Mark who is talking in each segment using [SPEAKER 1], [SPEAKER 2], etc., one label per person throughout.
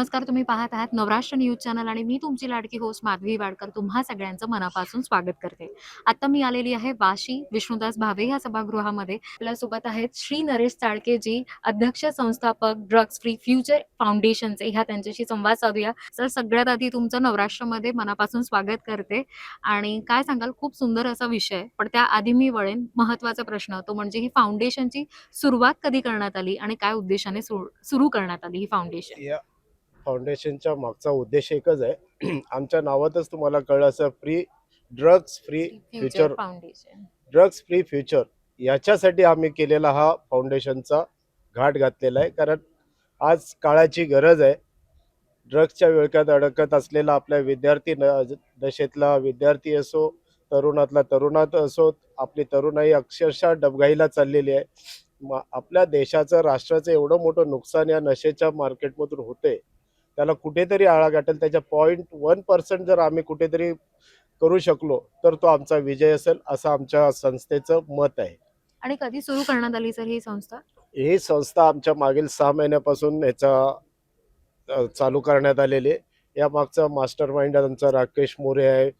[SPEAKER 1] नमस्कार तुम्ही पाहत आहात नवराष्ट्र न्यूज चॅनल आणि मी तुमची लाडकी होस्ट माधवी वाडकर. तुम्हा सगळ्यांचं मनापासून स्वागत करते. आता मी आलेली आहे वाशी विष्णुदास भावे या सभागृहामध्ये. आपल्यासोबत आहेत श्री नरेश चाळके जी अध्यक्ष संस्थापक ड्रग्ज फ्री फ्युचर फाउंडेशनचे. ह्या त्यांच्याशी संवाद साधूया. तर सगळ्यात आधी तुमचं नवराष्ट्रमध्ये मनापासून स्वागत करते. आणि काय सांगाल खूप सुंदर असा विषय. पण त्याआधी मी वळेन महत्त्वाचा प्रश्न. तो म्हणजे ही फाउंडेशनची सुरुवात कधी करण्यात आली आणि काय उद्देशाने सुरू करण्यात आली ही फाउंडेशन?
[SPEAKER 2] फाउंडेशनच्या मागचा उद्देश एकच आहे. आमच्या नावातच तुम्हाला कळलं असं free drugs free
[SPEAKER 1] future
[SPEAKER 2] drugs free future याच्यासाठी आम्ही केलेला हा फाउंडेशनचा घाट घातलेला आहे. कारण आज काळाची गरज आहे. ड्रग्सच्या विळख्यात अडकत असलेला आपल्या विद्यार्थी दशेतला विद्यार्थी असो तरुणातला तरुणात असो आपली तरुणाई अक्षरशः डबघाईला चाललेली आहे. आपल्या देशाचं राष्ट्राचं एवढं मोठं नुकसान या नशेच्या मार्केटमधून होते त्याला कुठेतरी आळा गाठेल. त्याच्या पॉईंट वन पर्सेंट जर आम्ही कुठेतरी करू शकलो तर तो आमचा विजय असेल असं आमच्या संस्थेचं मत आहे.
[SPEAKER 1] आणि कधी सुरू करण्यात आली सर ही संस्था?
[SPEAKER 2] ही संस्था आमच्या मागील सहा महिन्यापासून याचा चालू करण्यात आलेली या मागचा मास्टर माइंड आमचा राकेश मोरे आहे.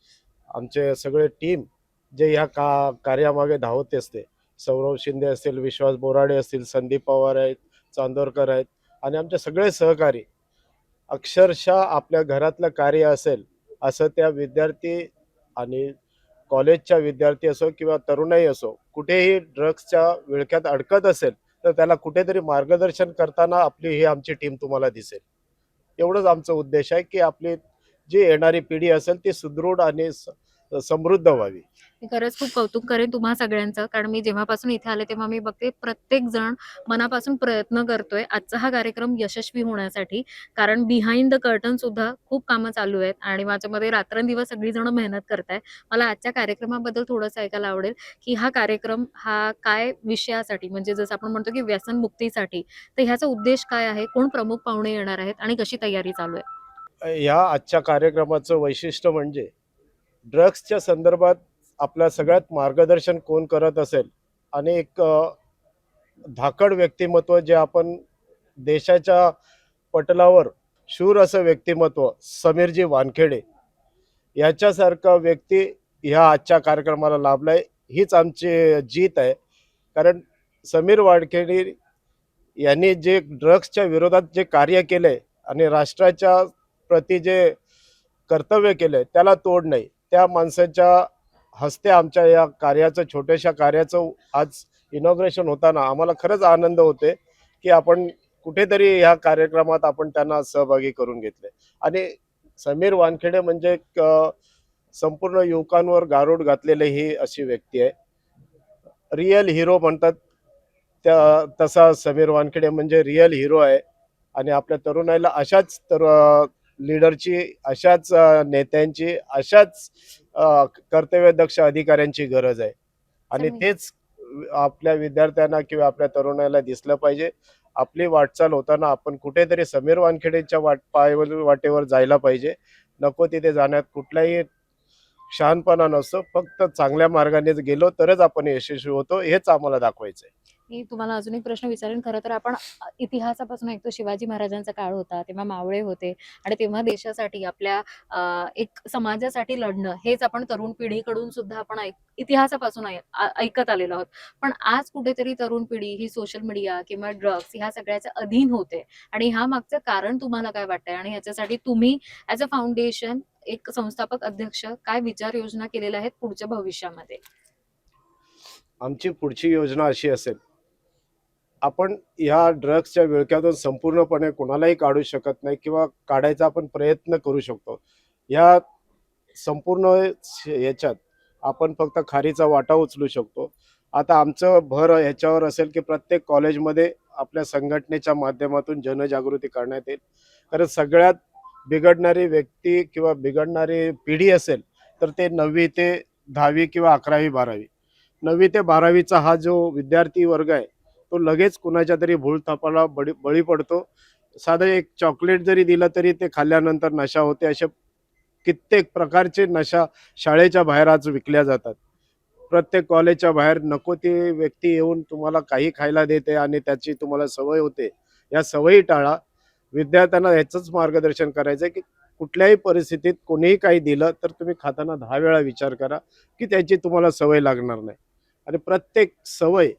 [SPEAKER 2] आमचे सगळे टीम जे ह्या का कार्यामागे धावत असते. सौरव शिंदे असतील विश्वास बोराडे असतील संदीप पवार आहेत चांदोरकर आहेत आणि आमचे सगळे सहकारी अक्षरशः आपल्या घरातलं कार्य असेल असं त्या विद्यार्थी आणि कॉलेजच्या विद्यार्थी असो किंवा तरुणाई असो कुठेही ड्रग्सच्या विळख्यात अडकत असेल तर त्याला कुठेतरी मार्गदर्शन करताना आपली ही आमची टीम तुम्हाला दिसेल. एवढंच आमचा उद्देश आहे की आपली जी येणारी पिढी असेल ती सुदृढ आणि समृद्ध व्हावी.
[SPEAKER 1] मी खरंच खूप कौतुक करेन तुम्हा सगळ्यांचं. कारण मी जेव्हापासून इथे आले तेव्हा मी बघते प्रत्येक जण मनापासून प्रयत्न करतोय आजचा हा कार्यक्रम यशस्वी होण्यासाठी. कारण बिहाइंड द कर्टन सुद्धा खूप कामं चालू आहेत आणि माझ्यामध्ये रात्रंदिवस सगळी जण मेहनत करताय मला आजच्या कार्यक्रमाबद्दल थोडंसं ऐकायला आवडेल की हा कार्यक्रम हा काय विषयासाठी म्हणजे जसं आपण म्हणतो की व्यसनमुक्तीसाठी तर ह्याचा उद्देश काय आहे? कोण प्रमुख पाहुणे येणार आहेत आणि कशी तयारी चालू आहे?
[SPEAKER 2] ह्या आजच्या कार्यक्रमाचं वैशिष्ट्य म्हणजे ड्रग्सच्या संदर्भात आपल्या सगळ्यात मार्गदर्शन कोण करत असेल आणि एक धाकड व्यक्तिमत्व जे आपण देशाच्या पटलावर शूर असं व्यक्तिमत्व समीरजी वानखेडे याच्यासारखा व्यक्ती ह्या आजच्या कार्यक्रमाला लाभलाय. हीच आमची जीत आहे. कारण समीर वानखेडे यांनी जे ड्रग्सच्या विरोधात जे कार्य केले आणि राष्ट्राच्या प्रति जे कर्तव्य केलंय त्याला तोड नाही. त्या माणसाच्या हस्ते आमच्या या कार्याचं छोट्याशा कार्याचं आज इनॉग्रेशन होताना आम्हाला खरंच आनंद होते की आपण कुठेतरी ह्या कार्यक्रमात आपण त्यांना सहभागी करून घेतले. आणि समीर वानखेडे म्हणजे एक, संपूर्ण युवकांवर गारूड घातलेली ही अशी व्यक्ती आहे. रिअल हिरो म्हणतात त्या तसा समीर वानखेडे म्हणजे रिअल हिरो आहे. आणि आपल्या तरुणाईला अशाच तर लीडरची अशाच नेत्यांची अशाच कर्तव्यदक्ष अधिकाऱ्यांची गरज आहे. आणि. तेच आपल्या विद्यार्थ्यांना किंवा आपल्या तरुणाईला दिसलं पाहिजे. आपली वाटचाल होताना आपण कुठेतरी समीर वानखेडेच्या वाट पायवर वाटेवर जायला पाहिजे. नको तिथे जाण्यात कुठलाही शहाणपणा नसतो. फक्त चांगल्या मार्गाने गेलो तरच आपण यशस्वी होतो हेच आम्हाला दाखवायचं आहे
[SPEAKER 1] मी तुम्हाला अजून एक प्रश्न विचारेन. खरं तर आपण इतिहासापासून ऐकतो शिवाजी महाराजांचा काळ होता तेव्हा मावळे होते आणि तेव्हा देशासाठी आपल्या एक समाजासाठी लढणं हेच आपण तरुण पिढीकडून सुद्धा आपण इतिहासापासून ऐकत आलेलो आहोत. पण आज कुठेतरी तरुण पिढी ही सोशल मीडिया किंवा ड्रग्स ह्या सगळ्याच्या अधीन होते आणि ह्या मागचं कारण तुम्हाला काय वाटतंय? आणि ह्याच्यासाठी तुम्ही ऍज अ फाउंडेशन एक संस्थापक अध्यक्ष काय विचार योजना केलेल्या आहेत पुढच्या भविष्यामध्ये?
[SPEAKER 2] आमची पुढची योजना अशी असेल आपण ह्या ड्रग्सच्या विळख्यातून संपूर्णपणे कोणालाही काढू शकत नाही किंवा काढायचा आपण प्रयत्न करू शकतो. या संपूर्ण याच्यात आपण फक्त खारीचा वाटा उचलू शकतो. आता आमचं भर ह्याच्यावर असेल की प्रत्येक कॉलेजमध्ये आपल्या संघटनेच्या माध्यमातून जनजागृती करण्यात येईल. कारण सगळ्यात बिघडणारी व्यक्ती किंवा बिघडणारी पिढी असेल तर ते नववी ते दहावी किंवा अकरावी बारावी. नववी ते बारावीचा हा जो विद्यार्थी वर्ग आहे तो लगेच कुणाच्या तरी भूलथापाला बळी बळी पडतो. साधं एक चॉकलेट जरी दिलं तरी ते खाल्ल्यानंतर नशा होते. असे कित्येक प्रकारचे नशा शाळेच्या बाहेर आज विकल्या जातात. प्रत्येक कॉलेजच्या बाहेर नको ती व्यक्ती येऊन तुम्हाला काही खायला देते आणि त्याची तुम्हाला सवय होते. या सवयी टाळा. विद्यार्थ्यांना याचंच मार्गदर्शन करायचं आहे की कुठल्याही परिस्थितीत कोणीही काही दिलं तर तुम्ही खाताना दहा वेळा विचार करा की त्याची तुम्हाला सवय लागणार नाही. आणि प्रत्येक सवय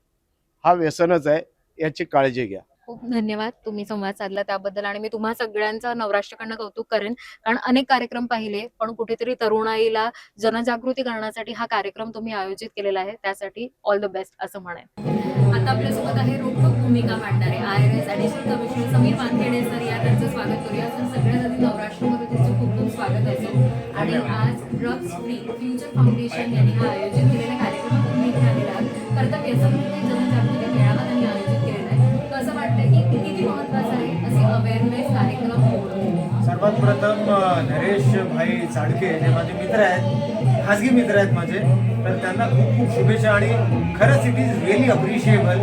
[SPEAKER 2] हा व्यसनच आहे याची काळजी घ्या.
[SPEAKER 1] खूप धन्यवाद तुम्ही संवाद साधला त्याबद्दल आणि मी तुम्हा सगळ्यांचं नवराष्ट्रकडनं कौतुक करेन. कारण अनेक कार्यक्रम पाहिले पण कुठेतरी तरुणाईला जनजागृती करण्यासाठी हा कार्यक्रम तुम्ही आयोजित केलेला आहे त्यासाठी ऑल द बेस्ट असं म्हणेन आता आपल्यासोबत आहे रोखोक भूमिका मांडणारे I R S additional commissioner Sameer Wankhede sir या त्यांचं स्वागत करूया. सर सगळ्यात आधी नवराष्ट्रमध्ये तुमचं खूप खूप स्वागत आहे सर. आणि आज ड्रग्स फ्री फ्युचर फाउंडेशन यांनी हा आयोजित केलेल्या कार्यक्रमात तुम्ही इथे आलेला आहात. खरं तर व्यसनमुक्ती की किती महत्वाचं आहे असे अवेअरनेस कार्यक्रम
[SPEAKER 3] सर्वात प्रथम नरेश भाई चाडके जे माझे मित्र आहेत. खाजगी मित्र आहेत माझे. तर त्यांना खूप खूप शुभेच्छा आणि खरंच it is really appreciable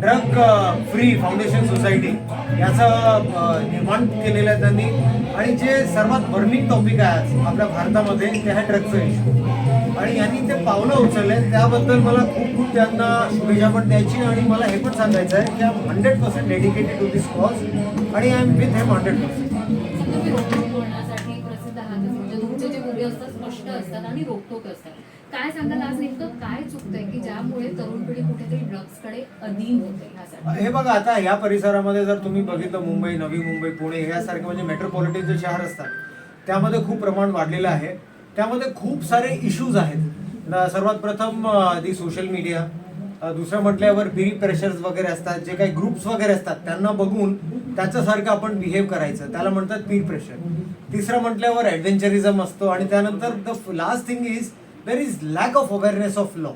[SPEAKER 3] drug free foundation society याचं निर्माण केलेलं आहे त्यांनी. आणि जे सर्वात बर्निंग टॉपिक आहे आज आपल्या भारतामध्ये ते आहे ड्रगचं इश्यू आणि यांनी ते पावलं उचलले. त्याबद्दल मला खूप खूप त्यांना शुभेच्छा पण द्यायची आणि मला हे पण सांगायचं आहे की I hundred percent dedicated to this cause आणि I am with them hundred percent
[SPEAKER 1] असतात स्पष्ट असतात आणि रोखोक असतात. काय सांगाल आज नेमकं? काय चुकतंय की ज्यामुळे तरुण पिढी कुठेतरी ड्रग्सकडे अधीन होते ह्यासाठी
[SPEAKER 3] हे बघा आता या परिसरामध्ये जर तुम्ही बघितलं मुंबई नवी मुंबई पुणे यासारखे म्हणजे मेट्रोपॉलिटन जे शहर असतात त्यामध्ये खूप प्रमाण वाढलेलं आहे. त्यामध्ये खूप सारे इश्यूज आहेत. सर्वात प्रथम दी सोशल मीडिया दुसरं म्हटल्यावर पिरी प्रेशर्स वगैरे असतात जे काही ग्रुप्स वगैरे असतात त्यांना बघून त्याच्यासारखं आपण बिहेव करायचं. त्याला म्हणतात पीर प्रेशर तिसरं म्हटल्यावर ॲडव्हेंचरिझम असतो आणि त्यानंतर the last thing is there is lack of awareness of law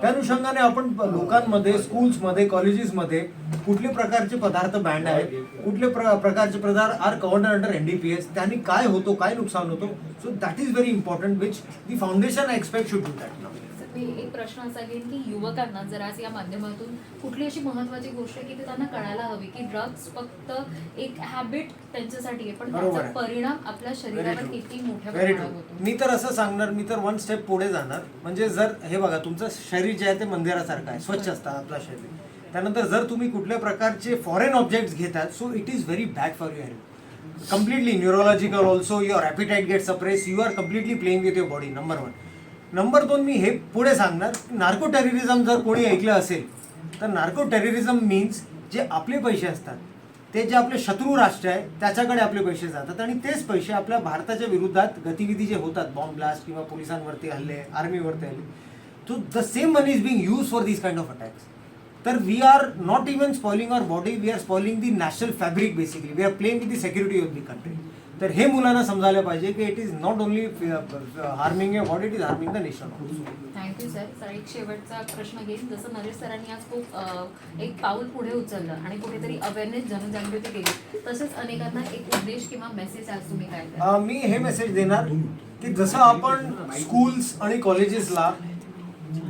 [SPEAKER 3] त्या अनुषंगाने आपण लोकांमध्ये स्कूल्समध्ये कॉलेजेसमध्ये कुठले प्रकारचे पदार्थ बँड आहेत कुठले प्र प्रकारचे पदार्थ are covered under N D P S त्यांनी काय होतो काय नुकसान होतो? So that is very important which the foundation I expect should do that नाव
[SPEAKER 1] मी एक प्रश्न असा घेईन की युवकांना जर आज या माध्यमातून कुठली अशी महत्वाची गोष्ट की ते त्यांना कळायला हवी की ड्रग्स फक्त एक हॅबिट त्यांच्यासाठी आहे पण त्याचा. परिणाम आपल्या शरीरावर. किती मोठ्या प्रमाणात होतो.
[SPEAKER 3] मी तर असं सांगणार मी तर वन स्टेप पुढे जाणार. म्हणजे जर हे बघा तुमचं शरीर जे आहे ते मंदिरासारखं आहे स्वच्छ असतं आपलं शरीर. त्यानंतर जर तुम्ही कुठल्या प्रकारचे फॉरेन ऑब्जेक्ट्स घेतात so it is very bad for your health completely neurological also your appetite get suppress you are completely playing with your body number one number दोन मी हे पुढे सांगणार नार्को टेररिझम जर कोणी ऐकलं असेल तर नार्को टेररिझम मीन्स जे आपले पैसे असतात ते जे आपले शत्रू राष्ट्र आहे त्याच्याकडे आपले पैसे जातात आणि तेच पैसे आपल्या भारताच्या विरुद्धात गतिविधी जे होतात बॉम्ब ब्लास्ट किंवा पोलिसांवरती हल्ले आर्मीवरती हल्ले तो the same money is being use for this kind of attacks तर we are not even spoiling our body we are spoiling the national fabric basically we are playing with the security of the country तर हे मुलांना समजायला पाहिजे की it is not only harming your body it is harming the nation
[SPEAKER 1] thank you sir sir एक शेवटचा प्रश्न घेईन. जसं नरेश सरांनी आज खूप एक पाऊल पुढे उचललं आणि कुठेतरी अवेअरनेस जनजागृती केली तसंच अनेकांना एक उद्देश किंवा मेसेज आज तुम्ही काय
[SPEAKER 3] मी हे मेसेज देणार की जसं आपण स्कूल्स आणि कॉलेजेसला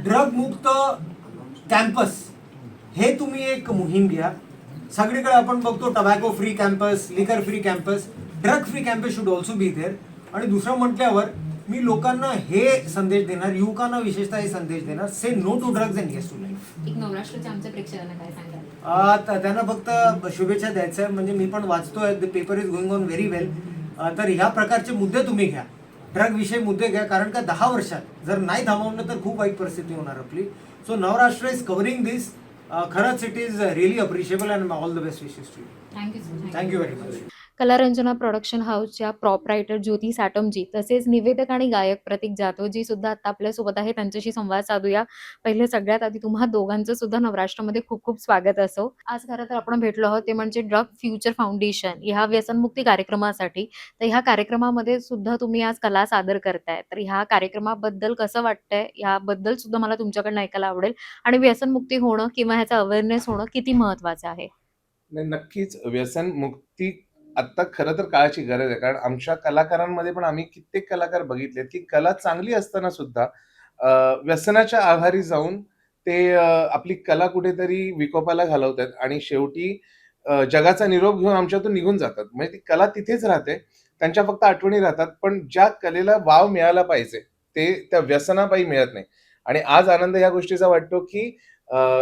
[SPEAKER 3] ड्रग मुक्त कॅम्पस हे तुम्ही एक मोहीम घ्या. सगळीकडे आपण बघतो tobacco free campus liquor free campus drug free campus should also be there आणि दुसरं म्हटल्यावर मी लोकांना हे संदेश देणार युवकांना विशेषतः हे संदेश देणार say no to drugs and yes to life
[SPEAKER 1] एक नवराष्ट्राच्या आमच्या प्रेक्षकांना काय सांगाल?
[SPEAKER 3] त्यांना फक्त शुभेच्छा द्यायचं आहे. म्हणजे मी पण वाचतोय the paper is going on very well तर ह्या प्रकारचे मुद्दे तुम्ही घ्या. ड्रग विषयी मुद्दे घ्या कारण का दहा वर्षात जर नाही थांबवलं तर खूप वाईट परिस्थिती होणार आपली. So Navrashtra is covering this खरंच it is really appreciable and all the best wishes to
[SPEAKER 1] thank you sir
[SPEAKER 3] thank you very much
[SPEAKER 1] Kalaranjana production हाऊसच्या प्रॉप रायटर ज्योती साटमजी तसेच निवेदक आणि गायक प्रतीक जाधवजी सुद्धा आता आपल्यासोबत आहे त्यांच्याशी संवाद साधूया. पहिले सगळ्यात आधी तुम्हा दोघांचं सुद्धा नवराष्ट्रामध्ये खूप खूप स्वागत असो. आज खरं तर आपण भेटलो आहोत ते म्हणजे ड्रग फ्युचर फाउंडेशन ह्या व्यसनमुक्ती कार्यक्रमासाठी. तर ह्या कार्यक्रमामध्ये सुद्धा तुम्ही आज कला सादर करताय. तर ह्या कार्यक्रमाबद्दल कसं वाटतंय? याबद्दल सुद्धा मला तुमच्याकडनं ऐकायला आवडेल. आणि व्यसनमुक्ती होणं किंवा ह्याचा अवेअरनेस होणं किती महत्वाचं आहे?
[SPEAKER 4] नक्कीच व्यसन मुक्ती आत्ता खरं तर काळाची गरज आहे. कारण आमच्या कलाकारांमध्ये पण आम्ही कित्येक कलाकार बघितलेत की कला चांगली असताना सुद्धा व्यसनाच्या आभारी जाऊन ते आपली कला कुठेतरी विकोपाला घालवतात आणि शेवटी जगाचा निरोप घेऊन आमच्यातून निघून जातात. म्हणजे ती कला तिथेच राहते. त्यांच्या फक्त आठवणी राहतात. पण ज्या कलेला वाव मिळाला पाहिजे ते त्या व्यसनापायी मिळत नाही. आणि आज आनंद या गोष्टीचा वाटतो की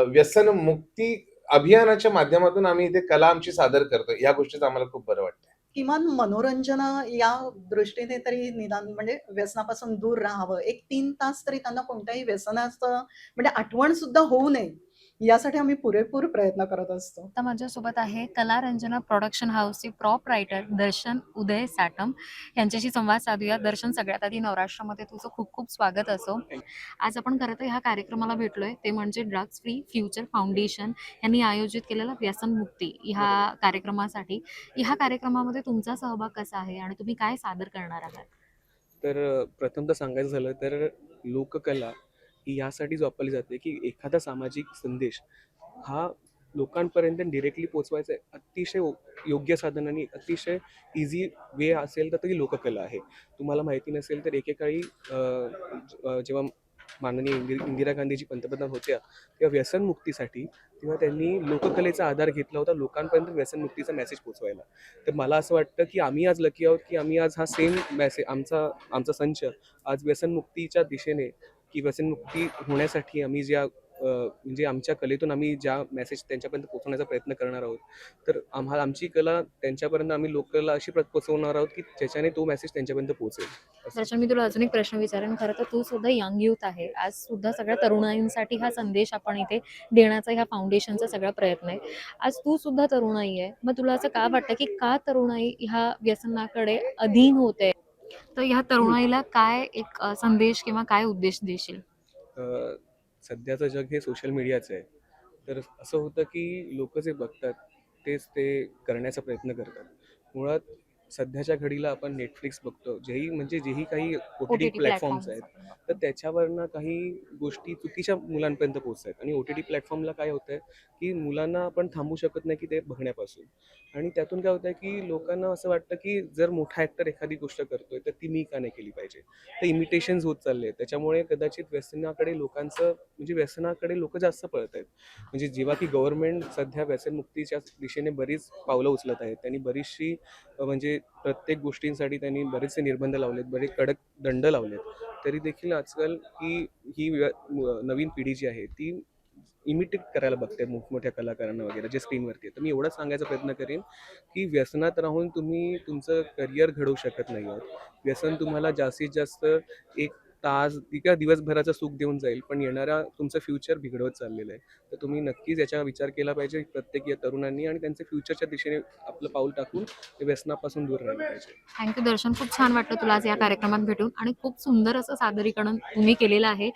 [SPEAKER 4] व्यसन मुक्ती अभियानाच्या माध्यमातून आम्ही इथे कला आमची सादर करतो या गोष्टीचं आम्हाला खूप बरं वाटतं
[SPEAKER 5] किमान मनोरंजन या दृष्टीने तरी निदान म्हणजे व्यसनापासून दूर राहावं. एक तीन तास तरी त्यांना कोणत्याही व्यसनाचं म्हणजे आठवण सुद्धा होऊ नये. यासाठी आम्ही पुरेपूर प्रयत्न करत असतो.
[SPEAKER 1] आता माझ्यासोबत आहे कलारंजना प्रोडक्शन हाऊसचे प्रॉप रायटर दर्शन उदय साटम यांच्याशी संवाद साधूया. दर्शन सगळ्यात आधी नवराष्ट्रामध्ये तुझं खूप खूप स्वागत असो. आज आपण खरं तर ह्या कार्यक्रमाला भेटलोय. ते म्हणजे ड्रग्स फ्री फ्युचर फाउंडेशन यांनी आयोजित केलेला व्यसनमुक्ती ह्या कार्यक्रमासाठी. ह्या कार्यक्रमामध्ये तुमचा सहभाग कसा आहे आणि तुम्ही काय सादर करणार आहात?
[SPEAKER 6] तर अ, प्रथमतः सांगायचं झालं तर लोककला ही यासाठी वापरली जाते की एखादा सामाजिक संदेश हा लोकांपर्यंत डिरेक्टली पोचवायचा आहे. अतिशय योग्य साधन आणि अतिशय इझी वे असेल तर ती लोककला आहे तुम्हाला माहिती नसेल तर एकेकाळी जेव्हा माननीय इंदिरा गांधीजी पंतप्रधान होत्या तेव्हा व्यसनमुक्तीसाठी तेव्हा त्यांनी लोककलेचा आधार घेतला होता लोकांपर्यंत व्यसनमुक्तीचा मेसेज पोचवायला तर मला असं वाटतं की आम्ही आज लकी आहोत की आम्ही आज हा सेम मेसेज आमचा आमचा संच आज व्यसनमुक्तीच्या दिशेने की व्यसनमुक्ती होण्यासाठी आम्ही ज्या म्हणजे आमच्या कलेतून आम्ही ज्या मेसेज त्यांच्यापर्यंत पोहोचवण्याचा प्रयत्न करणार आहोत तर आम्हाला आमची कला त्यांच्यापर्यंत आम्ही लोकला अशी पोहोचवणार आहोत की ज्याच्याने तो मेसेज त्यांच्यापर्यंत पोहोचेल.
[SPEAKER 1] दर्शन मी तुला अजून एक प्रश्न विचारेन. खरं तर तू सुद्धा यंग युथ आहे. आज सुद्धा सगळ्या तरुणाईंसाठी हा संदेश आपण इथे देण्याचा ह्या फाउंडेशनचा सगळा प्रयत्न आहे. आज तू सुद्धा तरुणाई आहे. मग तुला असं का वाटतं की का तरुणाई ह्या व्यसनाकडे अधीन होते? तर ह्या तरुणाईला काय एक संदेश किंवा काय उद्देश देशील?
[SPEAKER 6] सध्याचं जग हे सोशल मीडियाचं आहे. तर असं होतं की लोक जे बघतात तेच ते करण्याचा प्रयत्न करतात. मुळात सध्याच्या घडीला आपण नेटफ्लिक्स बघतो. जेही म्हणजे जेही काही ओ टी टी प्लॅटफॉर्म्स आहेत तर त्याच्यावरनं काही गोष्टी चुकीच्या मुलांपर्यंत पोहोचत आहेत आणि ओ टी टी प्लॅटफॉर्मला काय होतं आहे की मुलांना आपण थांबू शकत नाही की ते बघण्यापासून. आणि त्यातून काय होतं आहे की लोकांना असं वाटतं की जर मोठा ॲक्टर एखादी गोष्ट करतोय तर ती मी का नाही केली पाहिजे? तर इमिटेशन्स होत चालले आहेत त्याच्यामुळे कदाचित व्यसनाकडे लोकांचं म्हणजे व्यसनाकडे लोक जास्त पळत आहेत म्हणजे जेव्हा की गव्हर्नमेंट सध्या व्यसनमुक्तीच्या दिशेने बरीच पावलं उचलत आहेत. त्यांनी बरीचशी अ, म्हणजे प्रत्येक गोष्टींसाठी त्यांनी बरेचसे निर्बंध लावलेत बरेच कडक दंड लावलेत. तरी देखील आजकाल ही ही व्य- नवीन पिढी जी आहे ती इमिटेट करायला बघते मोठमोठ्या कलाकारांना वगैरे जे स्क्रीनवरती. आहे तर मी एवढाच सांगायचा प्रयत्न करेन की व्यसनात राहून तुम्ही तुमचं करिअर घडवू शकत नाही आहात. व्यसन तुम्हाला जास्तीत जास्त एक तास किंवा दिवसभराचं सुख देऊन जाईल पण येणारा तुमचं फ्युचर बिघडवत चाललेलं आहे. तर तुम्ही नक्कीच याचा विचार केला पाहिजे प्रत्येक या तरुणांनी आणि त्यांचे फ्युचरच्या दिशेने आपलं पाऊल टाकून ते व्यसनापासून दूर राहिलं पाहिजे.
[SPEAKER 1] Thank you Darshan. खूप छान वाटलं तुला आज या कार्यक्रमात भेटून आणि खूप सुंदर असं सादरीकरण तुम्ही केलेलं आहे.